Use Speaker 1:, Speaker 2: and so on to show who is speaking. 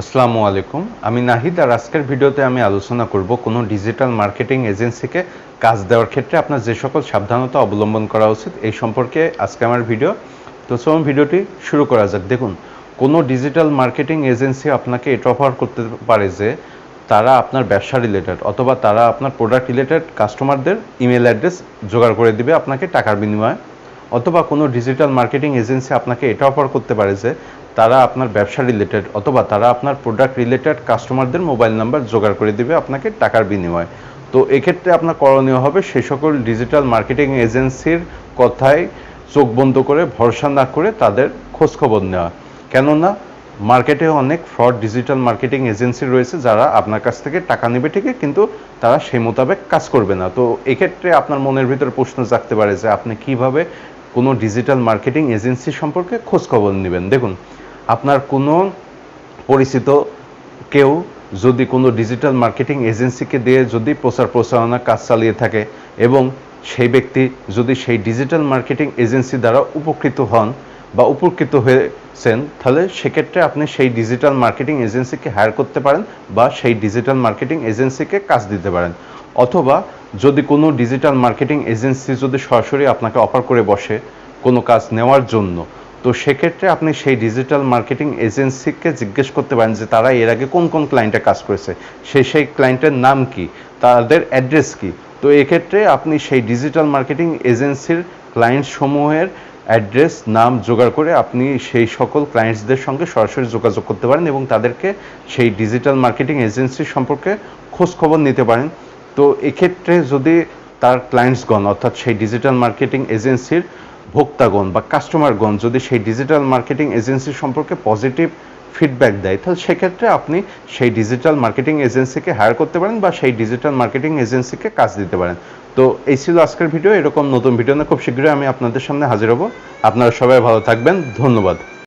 Speaker 1: আসসালামু আলাইকুম। আমি নাহিদ আর আজকের ভিডিওতে আমি আলোচনা করব কোনো ডিজিটাল মার্কেটিং এজেন্সিকে কাজ দেওয়ার ক্ষেত্রে আপনার যে সকল সাবধানতা অবলম্বন করা উচিত এই সম্পর্কে আজকে আমার ভিডিও। তো চলুন ভিডিওটি শুরু করা যাক। দেখুন, কোনো ডিজিটাল মার্কেটিং এজেন্সি আপনাকে এটা অফার করতে পারে যে তারা আপনার ব্যবসা রিলেটেড অথবা তারা আপনার প্রোডাক্ট রিলেটেড কাস্টমারদের ইমেল অ্যাড্রেস জোগাড় করে দিবে আপনাকে টাকার বিনিময়ে। অথবা কোনো ডিজিটাল মার্কেটিং এজেন্সি আপনাকে এটা অফার করতে পারে যে তারা আপনার ব্যবসা রিলেটেড অথবা তারা আপনার প্রোডাক্ট রিলেটেড কাস্টমারদের মোবাইল নাম্বার জোগাড় করে দিবে আপনাকে টাকার বিনিময়ে। তো এক্ষেত্রে আপনার করণীয় হবে সেই সকল ডিজিটাল মার্কেটিং এজেন্সির কথায় চোখ বন্ধ করে, ভরসা না করে তাদের খোঁজখবর নেওয়া। কেননা মার্কেটে অনেক ফ্রড ডিজিটাল মার্কেটিং এজেন্সি রয়েছে যারা আপনার কাছ থেকে টাকা নেবে ঠিকই, কিন্তু তারা সেই মোতাবেক কাজ করবে না। তো এক্ষেত্রে আপনার মনের ভিতরে প্রশ্ন জাগতে পারে যে আপনি কীভাবে কোনো ডিজিটাল মার্কেটিং এজেন্সি সম্পর্কে খোঁজখবর নেবেন। দেখুন আপনার কোনো পরিচিত কেউ যদি কোনো ডিজিটাল মার্কেটিং এজেন্সিকে দিয়ে যদি প্রচার প্রচারণা কাজ চালিয়ে থাকে এবং সেই ব্যক্তি যদি সেই ডিজিটাল মার্কেটিং এজেন্সি দ্বারা উপকৃত হন বা উপকৃত হয়েছেন, তাহলে সেক্ষেত্রে আপনি সেই ডিজিটাল মার্কেটিং এজেন্সিকে হায়ার করতে পারেন বা সেই ডিজিটাল মার্কেটিং এজেন্সিকে কাজ দিতে পারেন। অথবা যদি কোনো ডিজিটাল মার্কেটিং এজেন্সি যদি সরাসরি আপনাকে অফার করে বসে কোনো কাজ নেওয়ার জন্য তো সেক্ষেত্রে আপনি সেই ডিজিটাল মার্কেটিং এজেন্সিকে জিজ্ঞেস করতে পারেন যে তারা এর আগে কোন কোন ক্লায়েন্টে কাজ করেছে? সেই সেই ক্লায়েন্টের নাম কি? তাদের অ্যাড্রেস কি? তো এক্ষেত্রে আপনি সেই ডিজিটাল মার্কেটিং এজেন্সির ক্লায়েন্ট সমূহের অ্যাড্রেস নাম জোগাড় করে আপনি সেই সকল ক্লায়েন্টসদের সঙ্গে সরাসরি যোগাযোগ করতে পারেন এবং তাদেরকে সেই ডিজিটাল মার্কেটিং এজেন্সি সম্পর্কে খোঁজ খবর নিতে পারেন। তো এক্ষেত্রে যদি তার ক্লায়েন্টসগণ অর্থাৎ সেই ডিজিটাল মার্কেটিং এজেন্সির ভোক্তাগণ বা কাস্টমারগণ যদি সেই ডিজিটাল মার্কেটিং এজেন্সি সম্পর্কে পজিটিভ ফিডব্যাক দেয়, তাহলে সেক্ষেত্রে আপনি সেই ডিজিটাল মার্কেটিং এজেন্সিকে হায়ার করতে পারেন বা সেই ডিজিটাল মার্কেটিং এজেন্সিকে কাজ দিতে পারেন। তো এই ছিল আজকের ভিডিও এরকম নতুন ভিডিও না খুব শীঘ্রই আমি আপনাদের সামনে হাজির হব। আপনারা সবাই ভালো থাকবেন। ধন্যবাদ।